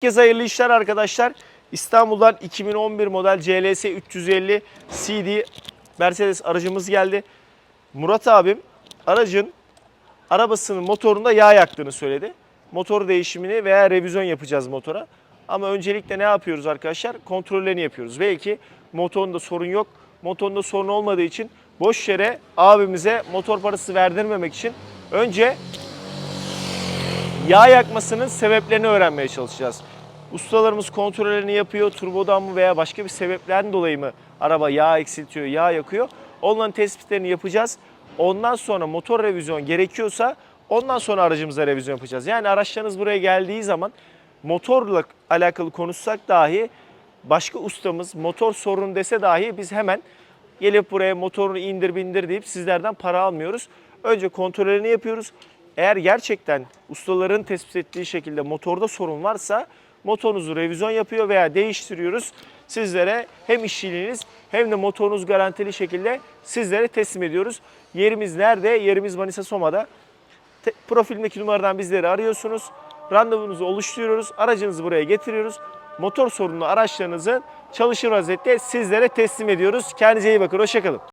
Herkese hayırlı işler arkadaşlar. İstanbul'dan 2011 model CLS 350 CD Mercedes aracımız geldi. Murat abim aracın arabasının motorunda yağ yaktığını söyledi. Motor değişimini veya revizyon yapacağız motora. Ama öncelikle ne yapıyoruz arkadaşlar? Kontrollerini yapıyoruz. Belki motorunda sorun yok. Motorunda sorun olmadığı için boş yere abimize motor parası verdirmemek için önce yağ yakmasının sebeplerini öğrenmeye çalışacağız. Ustalarımız kontrollerini yapıyor. Turbodan mı veya başka bir sebeplerden dolayı mı araba yağ eksiltiyor, yağ yakıyor? Onların tespitlerini yapacağız. Ondan sonra motor revizyon gerekiyorsa ondan sonra aracımıza revizyon yapacağız. Yani araçlarınız buraya geldiği zaman motorla alakalı konuşsak dahi başka ustamız motor sorun dese dahi biz hemen gelip buraya motorunu indir bindir deyip sizlerden para almıyoruz. Önce kontrollerini yapıyoruz. Eğer gerçekten ustaların tespit ettiği şekilde motorda sorun varsa motorunuzu revizyon yapıyor veya değiştiriyoruz. Sizlere hem işçiliğiniz hem de motorunuz garantili şekilde sizlere teslim ediyoruz. Yerimiz nerede? Yerimiz Manisa Soma'da. Te- profilindeki numaradan bizleri arıyorsunuz. Randevunuzu oluşturuyoruz. Aracınızı buraya getiriyoruz. Motor sorunlu araçlarınızı çalışır vaziyette sizlere teslim ediyoruz. Kendinize iyi bakın. Hoşçakalın.